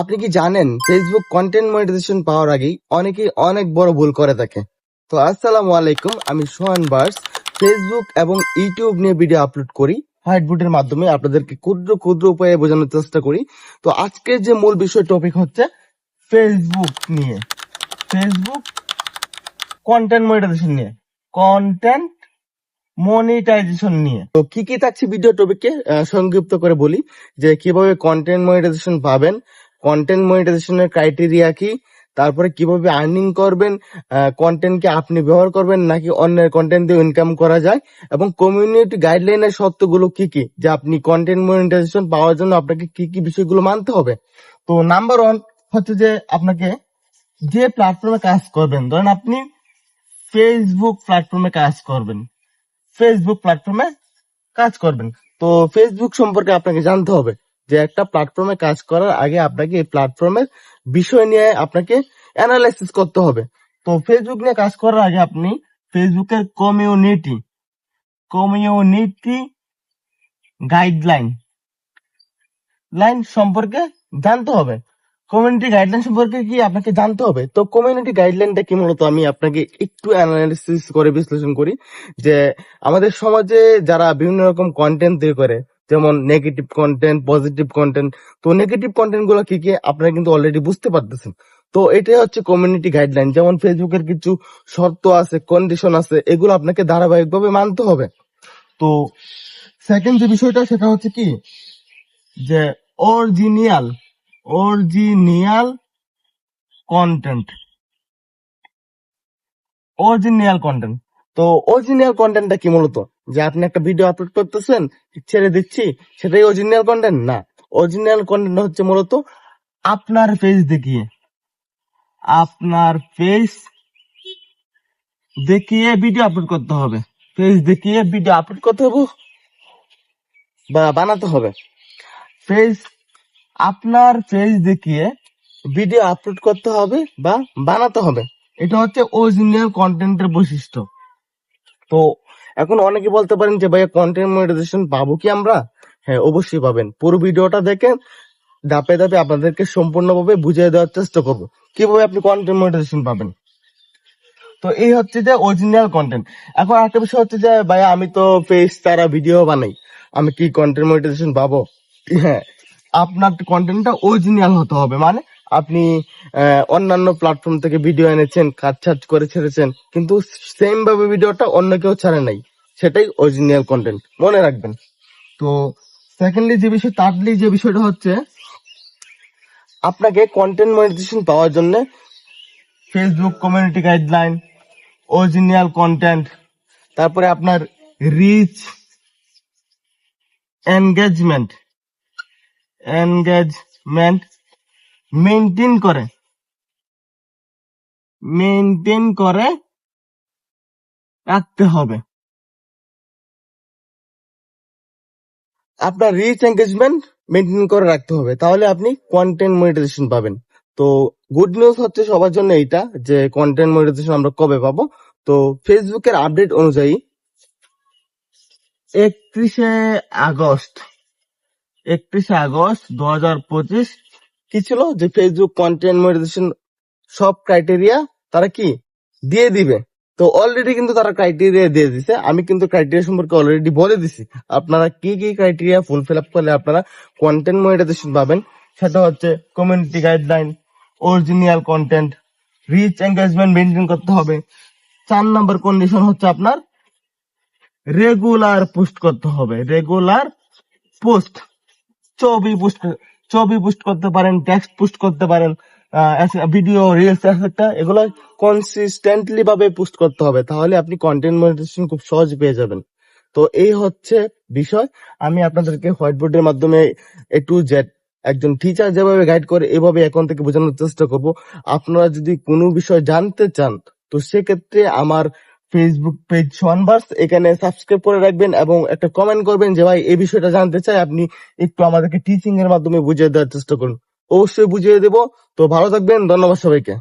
আপনি কি জানেন ফেসবুক কন্টেন্ট মনিটাইজেশন পাওয়ার আগেই অনেকেই অনেক বড় ভুল করে থাকে। তো আসসালামু আলাইকুম, আমি সোহান বার্স। ফেসবুক এবং ইউটিউব নিয়ে ভিডিও আপলোড করি। হোয়াইটবোর্ডের মাধ্যমে আপনাদেরকে ক্ষুদ্র ক্ষুদ্র উপায়ে বোঝানোর চেষ্টা করি। তো আজকের যে মূল বিষয় টপিক হচ্ছে ফেসবুক নিয়ে। ফেসবুক কন্টেন্ট মনিটাইজেশন নিয়ে। কন্টেন্ট মনিটাইজেশন নিয়ে। তো কি কি থাকছে ভিডিও টপিকে সংক্ষিপ্ত করে বলি যে কীভাবে কন্টেন্ট মনিটাইজেশন পাবেন কন্টেন্ট মনিটাইজেশনের ক্রাইটেরিয়া কি? তারপরে কীভাবে আর্নিং করবেন? কন্টেন্টকে আপনি ব্যবহার করবেন নাকি অন্যের কন্টেন্ট দিয়ে ইনকাম করা যায়? এবং কমিউনিটি গাইডলাইনের শর্তগুলো কি কি? যে আপনি কন্টেন্ট মনিটাইজেশন পাওয়ার জন্য আপনাকে কি কি বিষয়গুলো মানতে হবে? তো নাম্বার ওয়ান হচ্ছে যে আপনাকে যে প্ল্যাটফর্মে কাজ করবেন, ধরেন আপনি ফেসবুক প্ল্যাটফর্মে কাজ করবেন। ফেসবুক প্ল্যাটফর্মে কাজ করবেন। তো ফেসবুক সম্পর্কে আপনাকে জানতে হবে। যে একটা প্ল্যাটফর্মে কাজ করার আগে আপনাকে এই প্ল্যাটফর্মের বিষয় নিয়ে আপনাকে অ্যানালাইসিস করতে হবে। তো ফেসবুক নিয়ে কাজ করার আগে আপনি ফেসবুকের কমিউনিটি কমিউনিটি গাইডলাইন লাইন সম্পর্কে জানতে হবে। কমিউনিটি গাইডলাইন সম্পর্কে কি আপনাকে জানতে হবে? তো কমিউনিটি গাইডলাইনটা কি মূলত? আমি আপনাকে একটু অ্যানালিসিস করে বিশ্লেষণ করি যে আমাদের সমাজে যারা বিভিন্ন রকম কন্টেন্ট তৈরি করে যেমন নেগেটিভ কন্টেন্ট পজিটিভ কন্টেন্ট তো নেগেটিভ কন্টেন্টগুলো কি কি আপনারা কিন্তু অলরেডি বুঝতে পারতেছেন। তো এটাই হচ্ছে কমিউনিটি গাইডলাইন যেমন ফেসবুকের কিছু শর্ত আছে কন্ডিশন আছে, এগুলো আপনাকে ধারাবাহিকভাবে মানতে হবে। তো সেকেন্ড যে বিষয়টা, সেটা হচ্ছে কি? যে original original content original content তো অরিজিনিয়াল কন্টেন্টটা কি মূলত? যে আপনি একটা ভিডিও আপলোড করতেছেন, ছেড়ে দিচ্ছি, সেটাই অরিজিনাল কন্টেন্ট না। অরিজিনাল কন্টেন্ট হচ্ছে মূলত আপনার পেজ দেখিয়ে। আপনার পেজ দেখিয়ে ভিডিও আপলোড করতে হবে। পেজ দেখিয়ে ভিডিও আপলোড করতে হবে, বা বানাতে হবে। পেজ আপনার পেজ দেখিয়ে ভিডিও আপলোড করতে হবে, বা বানাতে হবে। এটা হচ্ছে অরিজিনাল কন্টেন্টের বৈশিষ্ট্য। তো এখন অনেকে বলতে পারেন যে, ভাইয়া কন্টেন্ট মনিটাইজেশন পাবো কি আমরা? হ্যাঁ অবশ্যই পাবেন। পুরো ভিডিওটা দেখেন ধাপে ধাপে আপনাদেরকে সম্পূর্ণভাবে বুঝিয়ে দেওয়ার চেষ্টা করব। কীভাবে আপনি কন্টেন্ট মনিটাইজেশন পাবেন? তো এই হচ্ছে যে অরিজিনাল কন্টেন্ট এখন আরেকটা বিষয় হচ্ছে যে, ভাইয়া, আমি তো পেজ তারা ভিডিও বানাই। আমি কি কন্টেন্ট মনিটাইজেশন পাবো? হ্যাঁ আপনার কন্টেন্টটা অরিজিনাল হতে হবে। মানে আপনি অন্যান্য প্ল্যাটফর্ম থেকে ভিডিও এনেছেন কাটছাট করে ছেড়েছেন, কিন্তু সেম ভাবে ভিডিওটা অন্য কেউ ছাড়ে নাই। সেটাই অরিজিনাল কন্টেন্ট মনে রাখবেন। তো সেকেন্ডলি যে বিষয় থার্ডলি যে বিষয়টা হচ্ছে, আপনাকে কন্টেন্ট মনিটাইজেশন পাওয়ার জন্য Facebook community guideline original content তারপরে আপনার রিচ এনগেজমেন্ট এনগেজমেন্ট মেনটেন করে। মেনটেন করে রাখতে হবে। আপনার রিচ এঙ্গেজমেন্ট মেনটেন করে রাখতে হবে। তাহলে আপনি কন্টেন্ট মনিটাইজেশন পাবেন। তো গুড নিউজ হচ্ছে সবার জন্য এইটা যে কন্টেন্ট মনিটাইজেশন আমরা কবে পাবো? তো ফেসবুকের আপডেট অনুযায়ী একত্রিশে আগস্ট একত্রিশে আগস্ট দু হাজার পঁচিশ কি ছিল? যে ফেসবুক কন্টেন্ট মনিটাইজেশন সব ক্রাইটেরিয়া তারা কি? দিয়ে দিবে। তো অলরেডি কিন্তু তারা ক্রাইটেরিয়া দিয়ে দিছে। আমি কিন্তু ক্রাইটেরিয়া সম্পর্কে অলরেডি বলে দিছি। আপনারা কি কি ক্রাইটেরিয়া ফুলফিল আপ করলে আপনারা কন্টেন্ট মনিটাইজেশন পাবেন? সেটা হচ্ছে community guideline original content reach engagement maintain করতে হবে। চার নাম্বার কন্ডিশন হচ্ছে আপনার রেগুলার পোস্ট করতে হবে। রেগুলার পোস্ট ছবি পোস্ট ছবি পোস্ট করতে পারেন টেক্সট পোস্ট করতে পারেন ভিডিও রিলস একটা, এগুলো কনসিস্টেন্টলি ভাবে পোস্ট করতে হবে, তাহলে আপনি কন্টেন্ট মনিটাইজেশন খুব সহজ পেয়ে যাবেন। তো এই হচ্ছে বিষয়। আমি আপনাদেরকে হোয়াইট বোর্ডের মাধ্যমে এ টু জেড একজন টিচার যেভাবে গাইড করে, এভাবে এখন থেকে বোঝানোর চেষ্টা করব। আপনারা যদি কোনো বিষয় জানতে চান, তো সেক্ষেত্রে আমার ফেসবুক পেজ সোয়ানভার্স এখানে সাবস্ক্রাইব করে রাখবেন এবং একটা কমেন্ট করবেন যে, ভাই, এই বিষয়টা জানতে চাই, আপনি একটু আমাদেরকে টিচিং এর মাধ্যমে বুঝিয়ে দেওয়ার চেষ্টা করুন। অবশ্যই বুঝিয়ে দেব। তো ভালো থাকবেন, ধন্যবাদ সবাইকে।